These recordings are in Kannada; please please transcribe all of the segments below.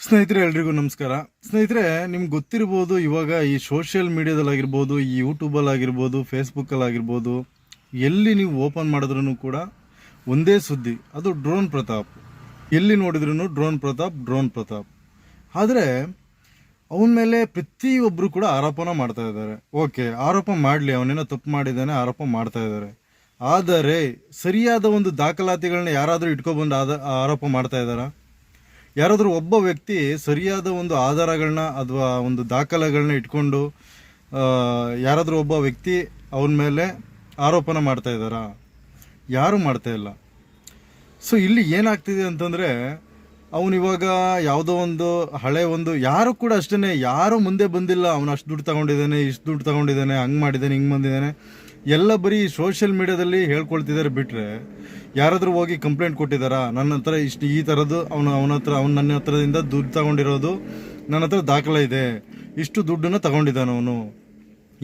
ಸ್ನೇಹಿತರೆ, ಎಲ್ರಿಗೂ ನಮಸ್ಕಾರ. ಸ್ನೇಹಿತರೆ, ನಿಮ್ಗೆ ಗೊತ್ತಿರ್ಬೋದು, ಇವಾಗ ಈ ಸೋಷಿಯಲ್ ಮೀಡಿಯಾದಲ್ಲಾಗಿರ್ಬೋದು ಈ ಯೂಟ್ಯೂಬಲ್ಲಿ ಆಗಿರ್ಬೋದು ಫೇಸ್ಬುಕ್ಕಲ್ಲಿ ಆಗಿರ್ಬೋದು ಎಲ್ಲಿ ನೀವು ಓಪನ್ ಮಾಡಿದ್ರೂ ಕೂಡ ಒಂದೇ ಸುದ್ದಿ, ಅದು ಡ್ರೋನ್ ಪ್ರತಾಪ್. ಎಲ್ಲಿ ನೋಡಿದ್ರೂ ಡ್ರೋನ್ ಪ್ರತಾಪ್ ಡ್ರೋನ್ ಪ್ರತಾಪ್. ಆದರೆ, ಅವನ ಮೇಲೆ ಪ್ರತಿಯೊಬ್ಬರು ಕೂಡ ಆರೋಪನ ಮಾಡ್ತಾ ಇದ್ದಾರೆ. ಓಕೆ, ಆರೋಪ ಮಾಡಲಿ, ಅವನೇನೋ ತಪ್ಪು ಮಾಡಿದ್ದಾನೆ, ಆರೋಪ ಮಾಡ್ತಾ ಇದ್ದಾರೆ. ಆದರೆ, ಸರಿಯಾದ ಒಂದು ದಾಖಲಾತಿಗಳನ್ನ ಯಾರಾದರೂ ಇಟ್ಕೊಬಂದು ಆದ ಆರೋಪ ಮಾಡ್ತಾ ಇದ್ದಾರಾ? ಯಾರಾದರೂ ಒಬ್ಬ ವ್ಯಕ್ತಿ ಸರಿಯಾದ ಒಂದು ಆಧಾರಗಳನ್ನ ಅಥವಾ ಒಂದು ದಾಖಲೆಗಳನ್ನ ಇಟ್ಕೊಂಡು ಯಾರಾದರೂ ಒಬ್ಬ ವ್ಯಕ್ತಿ ಅವನ ಮೇಲೆ ಆರೋಪನ ಮಾಡ್ತಾ ಇದ್ದಾರಾ? ಯಾರು ಮಾಡ್ತಾ ಇಲ್ಲ. ಸೊ ಇಲ್ಲಿ ಏನಾಗ್ತಿದೆ ಅಂತಂದರೆ ಅವನಿವಾಗ ಯಾವುದೋ ಒಂದು ಹಳೆ ಒಂದು, ಯಾರು ಕೂಡ ಅಷ್ಟೇ ಯಾರು ಮುಂದೆ ಬಂದಿಲ್ಲ, ಅವನು ಅಷ್ಟು ದುಡ್ಡು ತಗೊಂಡಿದ್ದಾನೆ, ಇಷ್ಟು ದುಡ್ಡು ತಗೊಂಡಿದ್ದಾನೆ, ಹಂಗೆ ಮಾಡಿದ್ದಾನೆ, ಹಿಂಗೆ ಬಂದಿದ್ದಾನೆ. ಎಲ್ಲ ಬರೀ ಸೋಷಿಯಲ್ ಮೀಡಿಯಾದಲ್ಲಿ ಹೇಳ್ಕೊಳ್ತಿದ್ದಾರೆ ಬಿಟ್ಟರೆ ಯಾರಾದರೂ ಹೋಗಿ ಕಂಪ್ಲೇಂಟ್ ಕೊಟ್ಟಿದ್ದಾರಾ? ನನ್ನ ಹತ್ರ ಇಷ್ಟು ಈ ಥರದ್ದು ಅವನು, ಅವನ ಹತ್ರ, ಅವ್ನು ನನ್ನ ಹತ್ರದಿಂದ ದುಡ್ಡು ತಗೊಂಡಿರೋದು ನನ್ನ ಹತ್ರ ದಾಖಲೆ ಇದೆ. ಇಷ್ಟು ದುಡ್ಡನ್ನು ತಗೊಂಡಿದ್ದಾನೆ ಅವನು.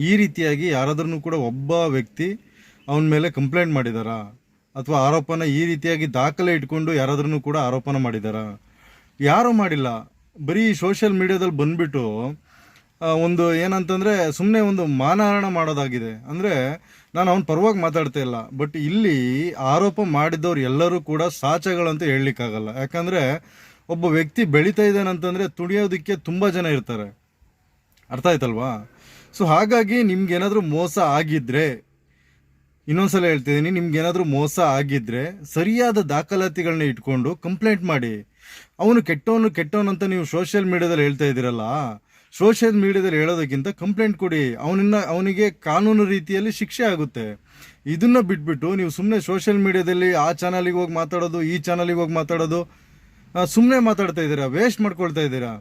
ಈ ರೀತಿಯಾಗಿ ಯಾರಾದ್ರೂ ಕೂಡ ಒಬ್ಬ ವ್ಯಕ್ತಿ ಅವನ ಮೇಲೆ ಕಂಪ್ಲೇಂಟ್ ಮಾಡಿದಾರ ಅಥವಾ ಆರೋಪನ ಈ ರೀತಿಯಾಗಿ ದಾಖಲೆ ಇಟ್ಕೊಂಡು ಯಾರಾದ್ರೂ ಕೂಡ ಆರೋಪನ ಮಾಡಿದಾರ ಯಾರೂ ಮಾಡಿಲ್ಲ. ಬರೀ ಸೋಷಿಯಲ್ ಮೀಡಿಯಾದಲ್ಲಿ ಬಂದ್ಬಿಟ್ಟು ಒಂದು ಏನಂತಂದ್ರೆ ಸುಮ್ಮನೆ ಒಂದು ಮಾನಹರಣ ಮಾಡೋದಾಗಿದೆ. ಅಂದ್ರೆ ನಾನು ಅವನ ಪರವಾಗಿ ಮಾತಾಡ್ತಾ ಇಲ್ಲ. ಬಟ್ ಇಲ್ಲಿ ಆರೋಪ ಮಾಡಿದ್ದವ್ರು ಎಲ್ಲರೂ ಕೂಡ ಸಾಚಗಳಂತ ಹೇಳಲಿಕ್ಕಾಗಲ್ಲ. ಯಾಕಂದ್ರೆ ಒಬ್ಬ ವ್ಯಕ್ತಿ ಬೆಳೀತಾ ಇದ್ದಾನಂತಂದರೆ ತುಳಿಯೋದಕ್ಕೆ ತುಂಬಾ ಜನ ಇರ್ತಾರೆ. ಅರ್ಥ ಆಯ್ತಲ್ವಾ? ಸೊ ಹಾಗಾಗಿ ನಿಮ್ಗೇನಾದರೂ ಮೋಸ ಆಗಿದ್ರೆ, ಇನ್ನೊಂದ್ಸಲ ಹೇಳ್ತಿದ್ದೀನಿ ನಿಮ್ಗೆ ಏನಾದರೂ ಮೋಸ ಆಗಿದ್ರೆ ಸರಿಯಾದ ದಾಖಲಾತಿಗಳನ್ನ ಇಟ್ಕೊಂಡು ಕಂಪ್ಲೇಂಟ್ ಮಾಡಿ. ಅವನು ಕೆಟ್ಟವನು ಕೆಟ್ಟವನು ಅಂತ ನೀವು ಸೋಷಿಯಲ್ ಮೀಡಿಯಾದಲ್ಲಿ ಹೇಳ್ತಾ ಇದ್ದೀರಲ್ಲ ಸೋಷಿಯಲ್ ಮೀಡಿಯಾದಲ್ಲಿ ಹೇಳೋದಕ್ಕಿಂತ ಕಂಪ್ಲೇಂಟ್ ಕೊಡಿ. ಅವನನ್ನ, ಅವನಿಗೆ ಕಾನೂನು ರೀತಿಯಲ್ಲಿ ಶಿಕ್ಷೆ ಆಗುತ್ತೆ. ಇದನ್ನ ಬಿಟ್ಬಿಟ್ಟು ನೀವು ಸುಮ್ಮನೆ ಸೋಷಿಯಲ್ ಮೀಡಿಯಾದಲ್ಲಿ ಆ ಚಾನಲಿಗೆ ಹೋಗಿ ಮಾತಾಡೋದು, ಈ ಚಾನಲಿಗೆ ಹೋಗಿ ಮಾತಾಡೋದು ಸುಮ್ಮನೆ ಮಾತಾಡ್ತಾ ಇದ್ದೀರಾ? ವೇಸ್ಟ್ ಮಾಡ್ಕೊಳ್ತಾ ಇದ್ದೀರಾ?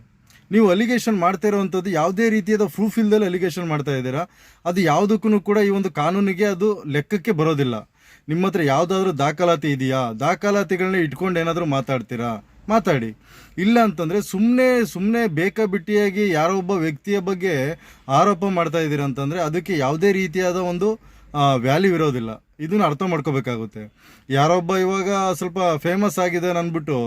ನೀವು ಅಲಿಗೇಷನ್ ಮಾಡ್ತಾ ಇರೋವಂಥದ್ದು ಯಾವುದೇ ರೀತಿಯಾದ ಪ್ರೂಫ್ ಇಲ್ದಲ್ಲಿ ಅಲಿಗೇಷನ್ ಮಾಡ್ತಾ ಇದ್ದೀರಾ? ಅದು ಯಾವುದಕ್ಕೂ ಕೂಡ ಈ ಒಂದು ಕಾನೂನಿಗೆ ಅದು ಲೆಕ್ಕಕ್ಕೆ ಬರೋದಿಲ್ಲ. ನಿಮ್ಮ ಹತ್ರ ಯಾವುದಾದ್ರೂ ದಾಖಲಾತಿ ಇದೆಯಾ? ದಾಖಲಾತಿಗಳನ್ನ ಇಟ್ಕೊಂಡು ಏನಾದರೂ ಮಾತಾಡ್ತೀರಾ? ಮಾತಾಡಿ. ಇಲ್ಲ ಅಂತಂದ್ರೆ ಸುಮ್ಮನೆ ಸುಮ್ಮನೆ ಬೇಕಾಬಿಟ್ಟಿಯಾಗಿ ಯಾರೋ ಒಬ್ಬ ವ್ಯಕ್ತಿಯ ಬಗ್ಗೆ ಆರೋಪ ಮಾಡ್ತಾ ಇದ್ದೀರಾ ಅಂತಂದ್ರೆ ಅದಕ್ಕೆ ಯಾವುದೇ ರೀತಿಯಾದ ಒಂದು ವ್ಯಾಲ್ಯೂ ಇರೋದಿಲ್ಲ. ಇದನ್ನ ಅರ್ಥ ಮಾಡ್ಕೋಬೇಕಾಗುತ್ತೆ. ಯಾರೊಬ್ಬ ಇವಾಗ ಸ್ವಲ್ಪ ಫೇಮಸ್ ಆಗಿದೆ ಅಂದ್ಬಿಟ್ಟು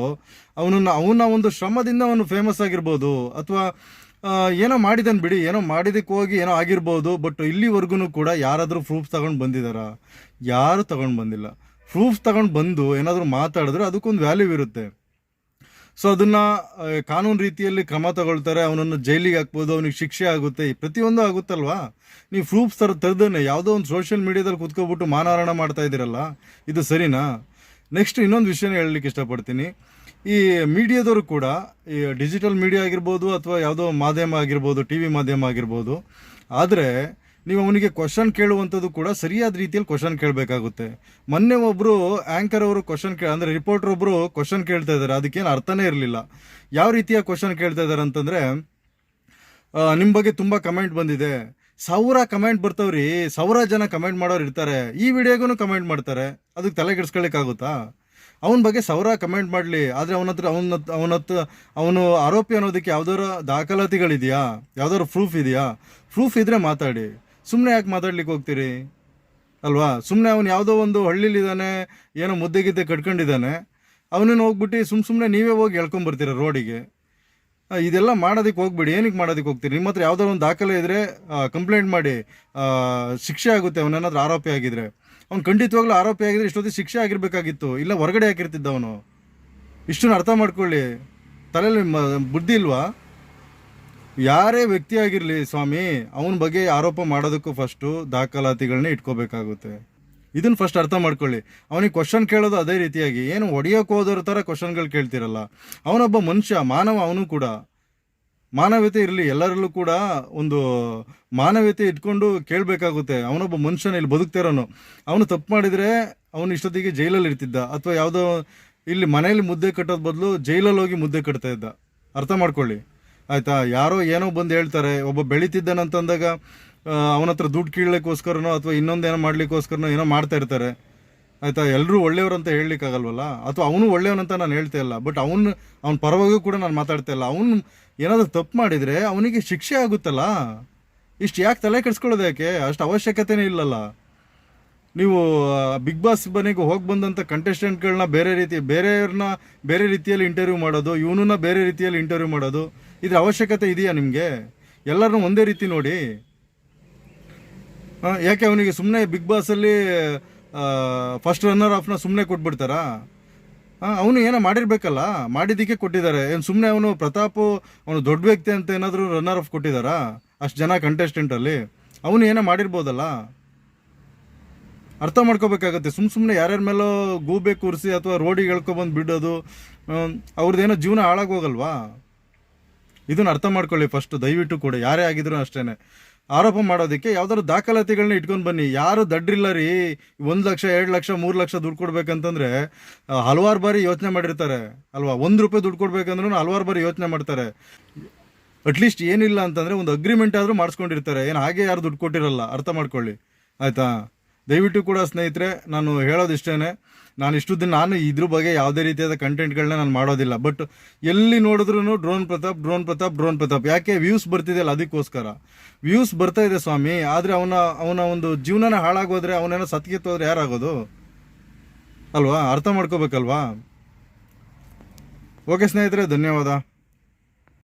ಅವನನ್ನ, ಅವನ ಒಂದು ಶ್ರಮದಿಂದ ಅವನು ಫೇಮಸ್ ಆಗಿರ್ಬೋದು ಅಥವಾ ಏನೋ ಮಾಡಿದನ್ ಬಿಡಿ, ಏನೋ ಮಾಡಿದಕ್ಕೆ ಹೋಗಿ ಏನೋ ಆಗಿರ್ಬೋದು, ಬಟ್ ಇಲ್ಲಿವರೆಗೂ ಕೂಡ ಯಾರಾದರೂ ಪ್ರೂಫ್ ತಗೊಂಡು ಬಂದಿದ್ದಾರಾ ಯಾರು ತಗೊಂಡು ಬಂದಿಲ್ಲ. ಪ್ರೂಫ್ ತಗೊಂಡು ಬಂದು ಏನಾದರೂ ಮಾತಾಡಿದ್ರೆ ಅದಕ್ಕೊಂದು ವ್ಯಾಲ್ಯೂ ಇರುತ್ತೆ. ಸೊ ಅದನ್ನ ಕಾನೂನು ರೀತಿಯಲ್ಲಿ ಕ್ರಮ ತಗೊಳ್ತಾರೆ, ಅವನನ್ನು ಜೈಲಿಗೆ ಹಾಕ್ಬೋದು, ಅವನಿಗೆ ಶಿಕ್ಷೆ ಆಗುತ್ತೆ ಪ್ರತಿಯೊಂದು ಆಗುತ್ತಲ್ವಾ? ನೀವು ಪ್ರೂಫ್ಸ್ ತರ ತರದೇನೆ ಯಾವುದೋ ಒಂದು ಸೋಷಿಯಲ್ ಮೀಡಿಯಾದಲ್ಲಿ ಕುತ್ಕೊಬಿಟ್ಟು ಮಾನಹಾರಣ ಮಾಡ್ತಾ ಇದ್ದೀರಲ್ಲ, ಇದು ಸರಿನಾ? ನೆಕ್ಸ್ಟ್ ಇನ್ನೊಂದು ವಿಷಯನ ಹೇಳಲಿಕ್ಕೆ ಇಷ್ಟಪಡ್ತೀನಿ. ಈ ಮೀಡಿಯಾದವರು ಕೂಡ, ಈ ಡಿಜಿಟಲ್ ಮೀಡಿಯಾ ಆಗಿರ್ಬೋದು ಅಥವಾ ಯಾವುದೋ ಮಾಧ್ಯಮ ಆಗಿರ್ಬೋದು ಟಿ ವಿ ಮಾಧ್ಯಮ ಆಗಿರ್ಬೋದು, ಆದರೆ ನೀವು ಅವನಿಗೆ ಕ್ವಶನ್ ಕೇಳುವಂಥದ್ದು ಕೂಡ ಸರಿಯಾದ ರೀತಿಯಲ್ಲಿ ಕ್ವಶನ್ ಕೇಳಬೇಕಾಗುತ್ತೆ. ಮೊನ್ನೆ ಒಬ್ಬರು ಆ್ಯಂಕರ್ ಅವರು ಕ್ವಶನ್ ಕೇ, ಅಂದರೆ ರಿಪೋರ್ಟರ್ ಒಬ್ಬರು ಕ್ವಶನ್ ಕೇಳ್ತಾ ಇದ್ದಾರೆ. ಅದಕ್ಕೇನು ಅರ್ಥನೇ ಇರಲಿಲ್ಲ. ಯಾವ ರೀತಿಯ ಕ್ವಶನ್ ಕೇಳ್ತಾ ಇದ್ದಾರೆ ಅಂತಂದರೆ ನಿಮ್ಮ ಬಗ್ಗೆ ತುಂಬ ಕಮೆಂಟ್ ಬಂದಿದೆ. ಸಾವಿರ ಕಮೆಂಟ್ ಬರ್ತವ್ರಿ. ಸಾವಿರ ಜನ ಕಮೆಂಟ್ ಮಾಡೋರು ಇರ್ತಾರೆ. ಈ ವಿಡಿಯೋಗೂ ಕಮೆಂಟ್ ಮಾಡ್ತಾರೆ. ಅದಕ್ಕೆ ತಲೆ ಕೆಡಿಸ್ಕೊಳ್ಳಿಕ್ಕಾಗುತ್ತಾ? ಅವನ ಬಗ್ಗೆ ಸಾವಿರ ಕಮೆಂಟ್ ಮಾಡಲಿ. ಆದರೆ ಅವನ ಹತ್ರ ಅವನ ಅವನ ಹತ್ರ ಅವನು ಆರೋಪಿ ಅನ್ನೋದಕ್ಕೆ ಯಾವ್ದಾದ್ರು ದಾಖಲಾತಿಗಳಿದೆಯಾ? ಯಾವ್ದಾದ್ರು ಪ್ರೂಫ್ ಇದೆಯಾ? ಪ್ರೂಫ್ ಇದ್ರೆ ಮಾತಾಡಿ. ಸುಮ್ಮನೆ ಯಾಕೆ ಮಾತಾಡ್ಲಿಕ್ಕೆ ಹೋಗ್ತೀರಿ? ಅಲ್ವಾ? ಸುಮ್ಮನೆ ಅವನು ಯಾವುದೋ ಒಂದು ಹಳ್ಳಿಲಿದ್ದಾನೆ, ಏನೋ ಮುದ್ದೆ ಗಿದ್ದೆ ಕಟ್ಕೊಂಡಿದ್ದಾನೆ. ಅವನನ್ನು ಹೋಗ್ಬಿಟ್ಟು ಸುಮ್ಮ ಸುಮ್ಮನೆ ನೀವೇ ಹೋಗಿ ಎಳ್ಕೊಂಬರ್ತೀರ ರೋಡಿಗೆ? ಇದೆಲ್ಲ ಮಾಡೋದಕ್ಕೆ ಹೋಗ್ಬೇಡಿ. ಏನಕ್ಕೆ ಮಾಡೋದಕ್ಕೆ ಹೋಗ್ತೀರಿ? ನಿಮ್ಮ ಹತ್ರ ಯಾವುದೋ ಒಂದು ದಾಖಲೆ ಇದ್ದರೆ ಕಂಪ್ಲೇಂಟ್ ಮಾಡಿ. ಶಿಕ್ಷೆ ಆಗುತ್ತೆ ಅವನೇನಾದ್ರೂ ಆರೋಪಿ ಆಗಿದ್ರೆ. ಅವ್ನು ಖಂಡಿತವಾಗ್ಲೂ ಆರೋಪಿ ಆಗಿದ್ರೆ ಇಷ್ಟೊತ್ತಿಗೆ ಶಿಕ್ಷೆ ಆಗಿರ್ಬೇಕಾಗಿತ್ತು. ಇಲ್ಲ ಹೊರಗಡೆ ಹಾಕಿರ್ತಿದ್ದ ಅವನು. ಇಷ್ಟನ್ನು ಅರ್ಥ ಮಾಡ್ಕೊಳ್ಳಿ. ತಲೆಯಲ್ಲಿ ಬುದ್ಧಿ ಇಲ್ವಾ? ಯಾರೇ ವ್ಯಕ್ತಿ ಆಗಿರಲಿ ಸ್ವಾಮಿ, ಅವನ ಬಗ್ಗೆ ಆರೋಪ ಮಾಡೋದಕ್ಕೂ ಫಸ್ಟು ದಾಖಲಾತಿಗಳನ್ನ ಇಟ್ಕೋಬೇಕಾಗುತ್ತೆ. ಇದನ್ನ ಫಸ್ಟ್ ಅರ್ಥ ಮಾಡ್ಕೊಳ್ಳಿ. ಅವನಿಗೆ ಕ್ವಶನ್ ಕೇಳೋದು ಅದೇ ರೀತಿಯಾಗಿ, ಏನು ಒಡೆಯೋಕೆ ಹೋದೋರ ಥರ ಕ್ವಶನ್ಗಳು ಕೇಳ್ತಿರಲ್ಲ. ಅವನೊಬ್ಬ ಮನುಷ್ಯ, ಮಾನವ ಅವನು ಕೂಡ. ಮಾನವೀಯತೆ ಇರಲಿ, ಎಲ್ಲರಲ್ಲೂ ಕೂಡ ಒಂದು ಮಾನವೀಯತೆ ಇಟ್ಕೊಂಡು ಕೇಳಬೇಕಾಗುತ್ತೆ. ಅವನೊಬ್ಬ ಮನುಷ್ಯನ ಇಲ್ಲಿ ಬದುಕ್ತಿರೋನು ಅವನು ತಪ್ಪು ಮಾಡಿದರೆ ಅವನು ಇಷ್ಟೊತ್ತಿಗೆ ಜೈಲಲ್ಲಿ ಇರ್ತಿದ್ದ. ಅಥವಾ ಯಾವುದೋ, ಇಲ್ಲಿ ಮನೆಯಲ್ಲಿ ಮುದ್ದೆ ಕಟ್ಟೋದು ಬದಲು ಜೈಲಲ್ಲಿ ಹೋಗಿ ಮುದ್ದೆ ಕಟ್ತಾ ಇದ್ದ. ಅರ್ಥ ಮಾಡ್ಕೊಳ್ಳಿ. ಆಯ್ತಾ? ಯಾರೋ ಏನೋ ಬಂದು ಹೇಳ್ತಾರೆ, ಒಬ್ಬ ಬೆಳೀತಿದ್ದಾನಂತಂದಾಗ ಅವನ ಹತ್ರ ದುಡ್ಡು ಕೀಳಲಿಕ್ಕೋಸ್ಕರನೋ ಅಥವಾ ಇನ್ನೊಂದೇನೋ ಮಾಡ್ಲಿಕ್ಕೋಸ್ಕರನೋ ಏನೋ ಮಾಡ್ತಾ ಇರ್ತಾರೆ. ಆಯ್ತಾ? ಎಲ್ಲರೂ ಒಳ್ಳೆಯವರು ಅಂತ ಹೇಳಲಿಕ್ಕಾಗಲ್ವಲ್ಲ? ಅಥವಾ ಅವನು ಒಳ್ಳೆಯವನಂತ ನಾನು ಹೇಳ್ತಾ ಇಲ್ಲ ಬಟ್ ಅವನು, ಅವ್ನ ಪರವಾಗಿಯೂ ಕೂಡ ನಾನು ಮಾತಾಡ್ತಾ ಇಲ್ಲ. ಅವನು ಏನಾದರೂ ತಪ್ಪು ಮಾಡಿದರೆ ಅವನಿಗೆ ಶಿಕ್ಷೆ ಆಗುತ್ತಲ್ಲ? ಇಷ್ಟು ಯಾಕೆ ತಲೆ ಕೆಡಿಸ್ಕೊಳ್ಳೋದು ಯಾಕೆ? ಅಷ್ಟು ಅವಶ್ಯಕತೆನೇ ಇಲ್ಲಲ್ಲ. ನೀವು ಬಿಗ್ ಬಾಸ್ ಮನೆಗೆ ಹೋಗಿ ಬಂದಂಥ ಕಂಟೆಸ್ಟೆಂಟ್ಗಳನ್ನ ಬೇರೆ ರೀತಿ, ಬೇರೆಯವ್ರನ್ನ ಬೇರೆ ರೀತಿಯಲ್ಲಿ ಇಂಟರ್ವ್ಯೂ ಮಾಡೋದು, ಇವನನ್ನ ಬೇರೆ ರೀತಿಯಲ್ಲಿ ಇಂಟರ್ವ್ಯೂ ಮಾಡೋದು ಇದ್ರ ಅವಶ್ಯಕತೆ ಇದೆಯಾ ನಿಮಗೆ? ಎಲ್ಲರನ್ನೂ ಒಂದೇ ರೀತಿ ನೋಡಿ. ಯಾಕೆ ಅವನಿಗೆ ಸುಮ್ಮನೆ ಬಿಗ್ ಬಾಸಲ್ಲಿ ಫಸ್ಟ್ ರನ್ನರ್ ಆಫ್ನ ಸುಮ್ಮನೆ ಕೊಟ್ಬಿಡ್ತಾರಾ? ಅವನು ಏನೋ ಮಾಡಿರ್ಬೇಕಲ್ಲ? ಮಾಡಿದ್ದಕ್ಕೆ ಕೊಟ್ಟಿದ್ದಾರೆ. ಏನು ಸುಮ್ಮನೆ ಅವನು ಪ್ರತಾಪು, ಅವನು ದೊಡ್ಡ ವ್ಯಕ್ತಿ ಅಂತ ಏನಾದರೂ ರನ್ನರ್ ಆಫ್ ಕೊಟ್ಟಿದ್ದಾರಾ? ಅಷ್ಟು ಜನ ಕಂಟೆಸ್ಟೆಂಟಲ್ಲಿ ಅವನು ಏನೋ ಮಾಡಿರ್ಬೋದಲ್ಲ? ಅರ್ಥ ಮಾಡ್ಕೋಬೇಕಾಗತ್ತೆ. ಸುಮ್ಮ ಸುಮ್ಮನೆ ಯಾರ್ಯಾರ ಮೇಲೋ ಗೂಬೆ ಕೂರಿಸಿ ಅಥವಾ ರೋಡಿಗೆ ಎಳ್ಕೊಬಂದು ಬಿಡೋದು ಅವ್ರದ್ದೇನೋ ಜೀವನ ಹಾಳಾಗೋಗಲ್ವಾ ಇದನ್ನ ಅರ್ಥ ಮಾಡ್ಕೊಳ್ಳಿ ಫಸ್ಟ್ ದಯವಿಟ್ಟು ಕೂಡ, ಯಾರೇ ಆಗಿದ್ರು ಅಷ್ಟೇನೆ. ಆರೋಪ ಮಾಡೋದಕ್ಕೆ ಯಾವ್ದಾದ್ರು ದಾಖಲಾತಿಗಳನ್ನ ಇಟ್ಕೊಂಡು ಬನ್ನಿ. ಯಾರು ದಡ್ಡ್ರಿಲ್ಲ ರೀ, ಒಂದು ಲಕ್ಷ, ಎರಡು ಲಕ್ಷ, ಮೂರು ಲಕ್ಷ ದುಡ್ಡು ಕೊಡ್ಬೇಕಂತಂದ್ರೆ ಹಲವಾರು ಬಾರಿ ಯೋಚನೆ ಮಾಡಿರ್ತಾರೆ. ಅಲ್ವಾ? ಒಂದು ರೂಪಾಯಿ ದುಡ್ಡು ಕೊಡ್ಬೇಕಂದ್ರೂ ಹಲವಾರು ಬಾರಿ ಯೋಚನೆ ಮಾಡ್ತಾರೆ. ಅಟ್ಲೀಸ್ಟ್ ಏನಿಲ್ಲ ಅಂತಂದ್ರೆ, ಒಂದು ಅಗ್ರಿಮೆಂಟ್ ಆದರೂ ಮಾಡಿಸ್ಕೊಂಡಿರ್ತಾರೆ. ಏನು ಹಾಗೆ ಯಾರು ದುಡ್ಡು ಕೊಟ್ಟಿರಲ್ಲ, ಅರ್ಥ ಮಾಡ್ಕೊಳ್ಳಿ. ಆಯ್ತಾ? ದಯವಿಟ್ಟು ಕೂಡ ಸ್ನೇಹಿತರೆ, ನಾನು ಹೇಳೋದಿಷ್ಟೇ ನಾನು ಇಷ್ಟು ದಿನ ನಾನು ಇದ್ರ ಬಗ್ಗೆ ಯಾವುದೇ ರೀತಿಯಾದ ಕಂಟೆಂಟ್ಗಳನ್ನ ನಾನು ಮಾಡೋದಿಲ್ಲ. ಬಟ್ ಎಲ್ಲಿ ನೋಡಿದ್ರು drone Pratap drone Pratap drone Pratap. ಯಾಕೆ? ವ್ಯೂಸ್ ಬರ್ತಿದೆಯಲ್ಲ, ಅದಕ್ಕೋಸ್ಕರ. ವ್ಯೂಸ್ ಬರ್ತಾ ಇದೆ ಸ್ವಾಮಿ, ಆದರೆ ಅವನ ಅವನ ಒಂದು ಜೀವನನ ಹಾಳಾಗೋದ್ರೆ ಅವನೇನೋ ಸತ್ಕಿತ್ತೋದ್ರೆ ಯಾರಾಗೋದು? ಅಲ್ವಾ? ಅರ್ಥ ಮಾಡ್ಕೋಬೇಕಲ್ವಾ? ಓಕೆ ಸ್ನೇಹಿತರೆ, ಧನ್ಯವಾದ.